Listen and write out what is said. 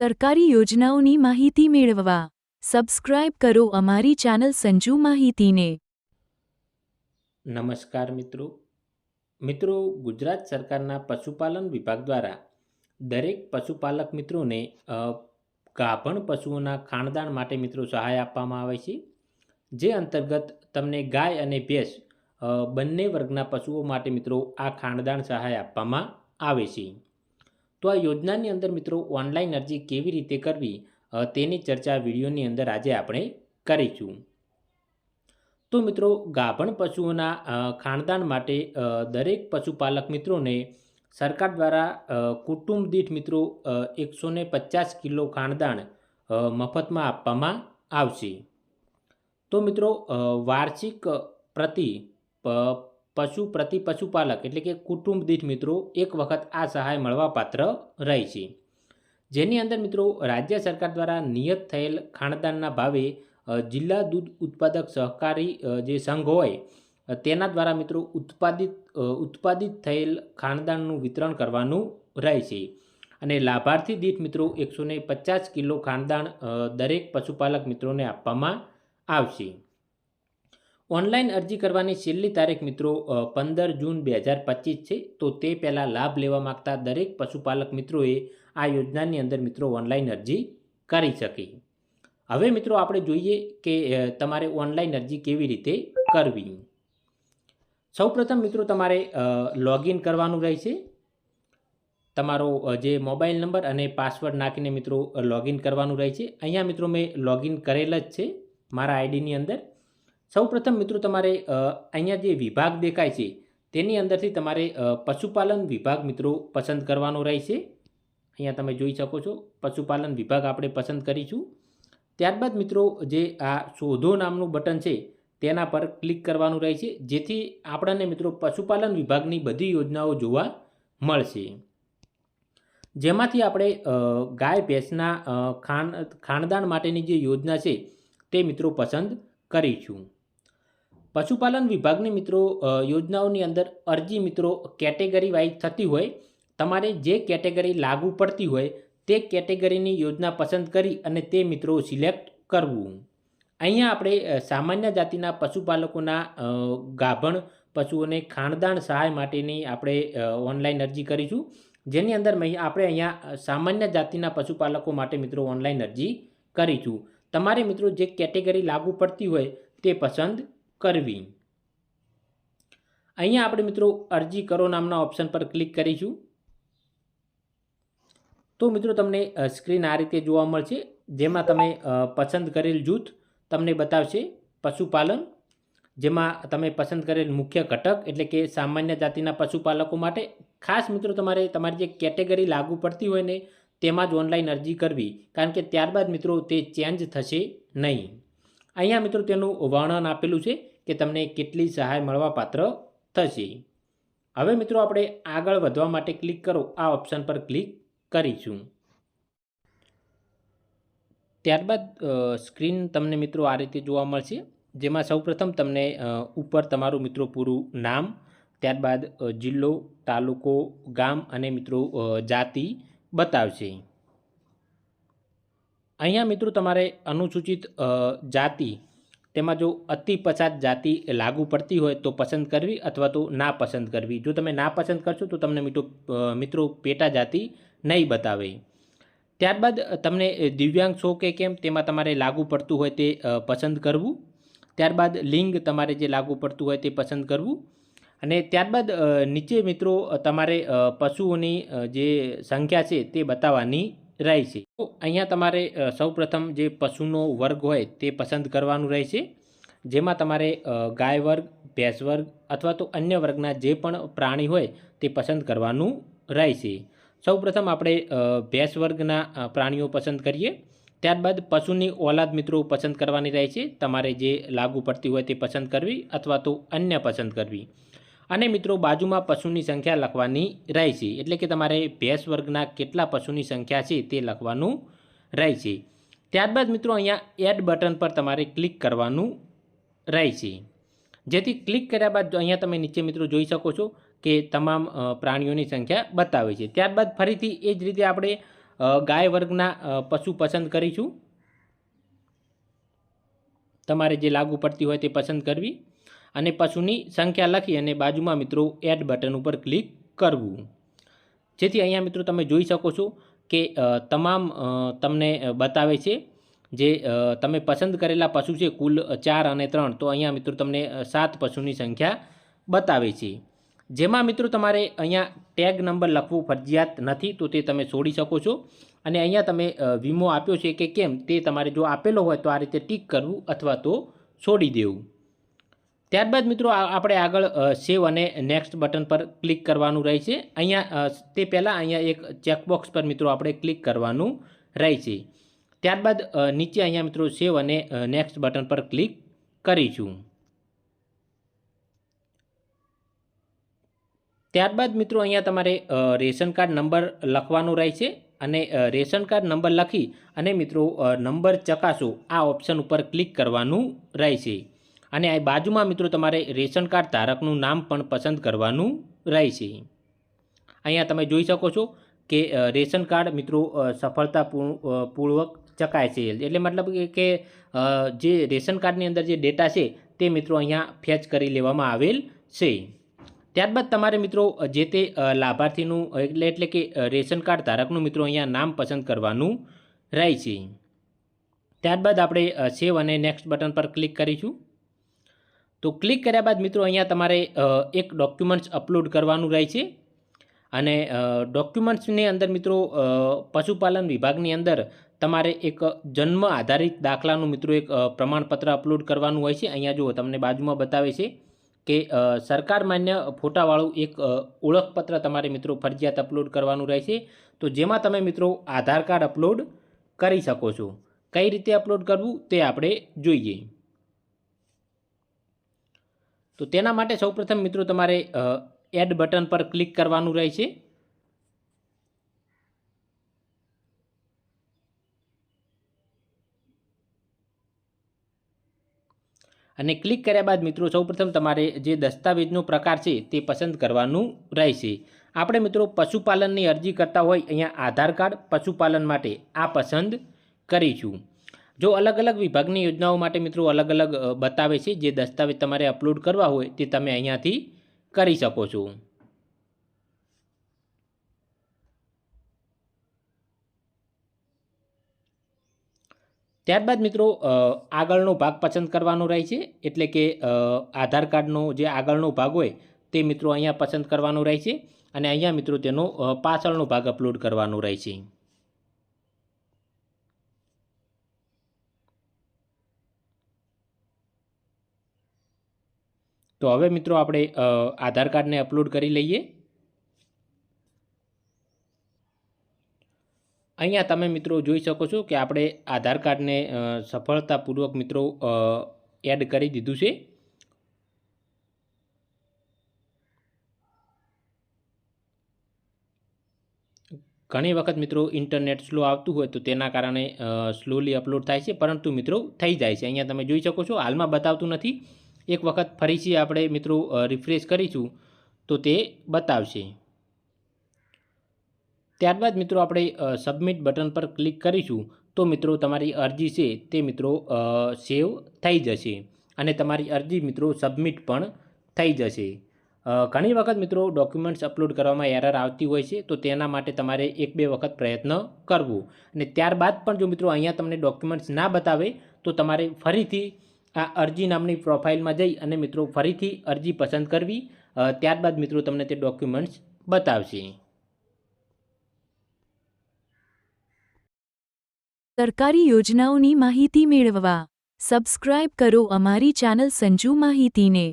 સરકારી યોજનાઓની માહિતી મેળવવા. સબસ્ક્રાઇબ કરો અમારી ચેનલ સંજુ માહિતીને. નમસ્કાર મિત્રો. મિત્રો, ગુજરાત સરકારના પશુપાલન વિભાગ દ્વારા દરેક પશુપાલક મિત્રોને ગાભણ પશુઓના ખાણદાણ માટે મિત્રો સહાય આપવામાં આવે છે. જે અંતર્ગત તમને ગાય અને ભેંસ બંને વર્ગના પશુઓ માટે મિત્રો આ ખાણદાણ સહાય આપવામાં આવે છે. તો આ યોજનાની અંદર મિત્રો ઓનલાઈન અરજી કેવી રીતે કરવી તેની ચર્ચા વિડીયોની અંદર આજે આપણે કરીશું. તો મિત્રો ગાભણ પશુઓના ખાણદાન માટે દરેક પશુપાલક મિત્રોને સરકાર દ્વારા કુટુંબ દીઠ મિત્રો એકસો પચાસ કિલો ખાણદાણ મફતમાં આપવામાં આવશે. તો મિત્રો વાર્ષિક પ્રતિ પશુ પ્રતિ પશુપાલક એટલે કે કુટુંબ દીઠ મિત્રો એક વખત આ સહાય મળવાપાત્ર રહે છે. જેની અંદર મિત્રો રાજ્ય સરકાર દ્વારા નિયત થયેલ ખાણદાનના ભાવે જિલ્લા દૂધ ઉત્પાદક સહકારી જે સંઘ હોય તેના દ્વારા મિત્રો ઉત્પાદિત ઉત્પાદિત થયેલ ખાણદાનનું વિતરણ કરવાનું રહે છે. અને લાભાર્થી દીઠ મિત્રો એકસો પચાસ કિલો ખાણદાન દરેક પશુપાલક મિત્રોને આપવામાં આવશે. ઓનલાઈન અરજી કરવાની છેલ્લી તારીખ મિત્રો પંદર જૂન બે હજાર પચીસ છે. તો તે પહેલાં લાભ લેવા માગતા દરેક પશુપાલક મિત્રોએ આ યોજનાની અંદર મિત્રો ઓનલાઈન અરજી કરી શકે. હવે મિત્રો આપણે જોઈએ કે તમારે ઓનલાઈન અરજી કેવી રીતે કરવી. સૌપ્રથમ મિત્રો તમારે લોગિન કરવાનું રહેશે. તમારો જે મોબાઈલ નંબર અને પાસવર્ડ નાખીને મિત્રો લોગિન કરવાનું રહે છે અહીંયા મિત્રો મેં લોગિન કરેલ જ છે મારા આઈડીની અંદર. સૌપ્રથમ મિત્રો તમારે અહીંયા જે વિભાગ દેખાય છે, તેની અંદરથી તમારે પશુપાલન વિભાગ મિત્રો પસંદ કરવાનો રહેશે. અહીંયા તમે જોઈ શકો છો, પશુપાલન વિભાગ આપણે પસંદ કરીશું. ત્યારબાદ મિત્રો જે આ શોધો નામનું બટન છે, તેના પર ક્લિક કરવાનું રહેશે, જેથી આપણને મિત્રો પશુપાલન વિભાગની બધી યોજનાઓ જોવા મળશે. જેમાંથી આપણે ગાય, ભેંસના ખાણ ખાણદાણ માટેની જે યોજના છે, તે મિત્રો પસંદ કરીશું. પશુપાલન વિભાગની મિત્રો યોજનાઓની અંદર અરજી મિત્રો કેટેગરી વાઇઝ થતી હોય, તમારે જે કેટેગરી લાગુ પડતી હોય, તે કેટેગરીની યોજના પસંદ કરી અને તે મિત્રો સિલેક્ટ કરવું. અહીંયા આપણે સામાન્ય જાતિના પશુપાલકોના ગાભણ પશુઓને ખાણદાન સહાય માટેની આપણે ઓનલાઈન અરજી કરીશું. જેની અંદર આપણે અહીંયા સામાન્ય જાતિના પશુપાલકો માટે મિત્રો ઓનલાઈન અરજી કરીશું. તમારે મિત્રો જે કેટેગરી લાગુ પડતી હોય, તે પસંદ કરવી. અહીંયા આપણે મિત્રો અરજી કરો નામના ઓપ્શન પર ક્લિક કરીશું. તો મિત્રો તમને સ્ક્રીન આ રીતે જોવા મળશે, જેમાં તમે પસંદ કરેલ જૂથ તમને બતાવશે પશુપાલન, જેમાં તમે પસંદ કરેલ મુખ્ય ઘટક એટલે કે સામાન્ય જાતિના પશુપાલકો માટે. ખાસ મિત્રો તમારે તમારી જે કેટેગરી લાગુ પડતી હોય ને, તેમાં જ ઓનલાઈન અરજી કરવી, કારણ કે ત્યારબાદ મિત્રો તે ચેન્જ થશે નહીં. અહીંયા મિત્રો તેનું વર્ણન આપેલું છે કે તમને કેટલી સહાય મળવાપાત્ર થશે. હવે મિત્રો આપણે આગળ વધવા માટે ક્લિક કરો. આ ઓપ્શન પર ક્લિક કરીશું. ત્યારબાદ સ્ક્રીન તમને મિત્રો આ રીતે જોવા મળશે, જેમાં સૌપ્રથમ તમને ઉપર તમારું મિત્રો પૂરું નામ, ત્યારબાદ જિલ્લો, તાલુકો, ગામ અને મિત્રો જાતિ બતાવશે. અહીંયા મિત્રો તમારે અનુસૂચિત જાતિ, તેમાં જો અતિ પછાત જાતિ લાગુ પડતી હોય તો પસંદ કરવી અથવા તો ના પસંદ કરવી. જો તમે ના પસંદ કરશો તો તમને મિત્રો મિત્રો પેટા જાતિ નહીં બતાવે. ત્યારબાદ તમને દિવ્યાંગ છો કે કેમ તેમાં તમારે લાગુ પડતું હોય તે પસંદ કરવું. ત્યારબાદ લિંગ તમારે જે લાગુ પડતું હોય તે પસંદ કરવું. અને ત્યારબાદ નીચે મિત્રો તમારે પશુઓની જે સંખ્યા છે તે બતાવવાની રહેશે તો અહીંયા તમારે સૌપ્રથમ જે પશુનો વર્ગ હોય તે પસંદ કરવાનું રહેશે. જેમાં તમારે ગાય વર્ગ, ભેંસ વર્ગ અથવા તો અન્ય વર્ગના જે પણ પ્રાણી હોય તે પસંદ કરવાનું રહેશે. સૌપ્રથમ આપણે ભેંસ વર્ગના પ્રાણીઓ પસંદ કરીએ. ત્યારબાદ પશુની ઓલાદ મિત્રો પસંદ કરવાની રહે છે. તમારે જે લાગુ પડતી હોય તે પસંદ કરવી અથવા તો અન્ય પસંદ કરવી. અને મિત્રો, બાજુમાં પશુની સંખ્યા લખવાની રહેશે એટલે કે તમારે ભેંસ વર્ગના કેટલા પશુની સંખ્યા છે તે લખવાનું રહેશે ત્યારબાદ મિત્રો, અહીંયા એડ બટન પર તમારે ક્લિક કરવાનું રહેશે જેથી ક્લિક કર્યા બાદ અહીંયા તમે નીચે મિત્રો જોઈ શકો છો કે તમામ પ્રાણીઓની સંખ્યા બતાવે છે. ત્યારબાદ ફરીથી એ જ રીતે આપણે ગાય વર્ગના પશુ પસંદ કરીશું. તમારે જે લાગુ પડતી હોય તે પસંદ કરવી. અને પશુની સંખ્યા લખી અને બાજુમાં મિત્રો એડ બટન ઉપર ક્લિક કરવું. જેથી અહીંયા મિત્રો તમે જોઈ શકો છો કે તમામ તમને બતાવે છે જે તમે પસંદ કરેલા પશુ છે કુલ ચાર અને ત્રણ, તો અહીંયા મિત્રો તમને સાત પશુની સંખ્યા બતાવે છે. જેમાં મિત્રો તમારે અહીંયા ટેગ નંબર લખવું ફરજિયાત નથી, તો તે તમે છોડી શકો છો. અને અહીંયા તમે વીમો આપ્યો છે કે કેમ તે તમારે જો આપેલો હોય તો આ રીતે ટીક કરવું અથવા તો છોડી દેવું. ત્યારબાદ મિત્રો આપણે આગળ સેવ અને નેક્સ્ટ બટન પર ક્લિક કરવાનું રહે છે અહીંયા તે પહેલાં અહીંયા એક ચેકબોક્સ પર મિત્રો આપણે ક્લિક કરવાનું રહે છે ત્યારબાદ નીચે અહીંયા મિત્રો સેવ અને નેક્સ્ટ બટન પર ક્લિક કરીશું. ત્યારબાદ મિત્રો અહીંયા તમારે રેશન કાર્ડ નંબર લખવાનો રહે છે અને રેશન કાર્ડ નંબર લખી અને મિત્રો નંબર ચકાસો. આ ઓપ્શન ઉપર ક્લિક કરવાનું રહેશે. અને આ બાજુમાં મિત્રો તમારે રેશન કાર્ડ ધારકનું નામ પણ પસંદ કરવાનું રહેશે. અહીંયા તમે જોઈ શકો છો કે રેશન કાર્ડ મિત્રો અ, સફળતાપૂર્ણ અ, પૂર્વક ચકાય છે. એટલે મતલબ કે જે રેશન કાર્ડની અંદર જે ડેટા છે તે મિત્રો અહીંયા ફેચ કરી લેવામાં આવેલ છે. ત્યારબાદ તમારે મિત્રો જે તે લાભાર્થીનું એટલે એટલે કે રેશન કાર્ડ ધારકનું મિત્રો અહીંયા નામ પસંદ કરવાનું રહે છે ત્યારબાદ આપણે સેવ અને નેક્સ્ટ બટન પર ક્લિક કરીશું. તો ક્લિક કર્યા બાદ મિત્રો અહીંયા તમારે એક ડોક્યુમેન્ટ્સ અપલોડ કરવાનું રહે છે. અને ડોક્યુમેન્ટ્સની અંદર મિત્રો પશુપાલન વિભાગની અંદર તમારે એક જન્મ આધારિત દાખલાનું મિત્રો એક પ્રમાણપત્ર અપલોડ કરવાનું હોય છે. અહીંયા જુઓ તમને બાજુમાં બતાવે છે કે સરકાર માન્ય ફોટાવાળું એક ઓળખપત્ર તમારે મિત્રો ફરજિયાત અપલોડ કરવાનું રહેશે તો જેમાં તમે મિત્રો આધાર કાર્ડ અપલોડ કરી શકો છો. કઈ રીતે અપલોડ કરવું તે આપણે જોઈએ. તો તેના માટે સૌપ્રથમ મિત્રો તમારે એડ બટન પર ક્લિક કરવાનું રહેશે. અને ક્લિક કર્યા બાદ મિત્રો સૌપ્રથમ તમારે જે દસ્તાવેજનો પ્રકાર છે તે પસંદ કરવાનું રહેશે. આપણે મિત્રો પશુપાલનની અરજી કરતા હોય, અહીંયા આધાર કાર્ડ પશુપાલન માટે આ પસંદ કરીશું. જો અલગ અલગ વિભાગની યોજનાઓ માટે મિત્રો અલગ અલગ બતાવે છે, જે દસ્તાવેજ તમારે અપલોડ કરવા હોય તે તમે અહીંયાથી કરી શકો છો. ત્યારબાદ મિત્રો આગળનો ભાગ પસંદ કરવાનો રહે છે, એટલે કે આધાર કાર્ડનો જે આગળનો ભાગ હોય તે મિત્રો અહીંયા પસંદ કરવાનો રહે છે, અને અહીંયા મિત્રો તેનો પાછળનો ભાગ અપલોડ કરવાનો રહે છે. તો હવે મિત્રો આપણે આધાર કાર્ડને અપલોડ કરી લઈએ. અહીંયા તમે મિત્રો જોઈ શકો છો કે આપણે આધાર કાર્ડને સફળતાપૂર્વક મિત્રો એડ કરી દીધું છે. ઘણી વખત મિત્રો ઇન્ટરનેટ સ્લો આવતું હોય તો તેના કારણે સ્લોલી અપલોડ થાય છે, પરંતુ મિત્રો થઈ જાય છે. અહીંયા તમે જોઈ શકો છો, હાલમાં બતાવતું નથી. એક વખત ફરીથી આપણે મિત્રો રિફ્રેશ કરીશું તો તે બતાવશે. ત્યારબાદ મિત્રો આપણે સબમિટ બટન પર ક્લિક કરીશું તો મિત્રો તમારી અરજી છે તે મિત્રો સેવ થઈ જશે અને તમારી અરજી મિત્રો સબમિટ પણ થઈ જશે. ઘણી વખત મિત્રો ડોક્યુમેન્ટ્સ અપલોડ કરવામાં એરર આવતી હોય છે તો તેના માટે તમારે એક બે વખત પ્રયત્ન કરવો. અને ત્યારબાદ પણ જો મિત્રો અહીંયા તમને ડોક્યુમેન્ટ્સ ના બતાવે તો તમારે ફરીથી આ અરજી નામની પ્રોફાઇલમાં જઈ અને મિત્રો ફરીથી અરજી પસંદ કરવી. ત્યારબાદ મિત્રો તમને તે ડોક્યુમેન્ટ્સ બતાવશે. સરકારી યોજનાઓની માહિતી મેળવવા. સબસ્ક્રાઇબ કરો અમારી ચેનલ સંજુ માહિતીને.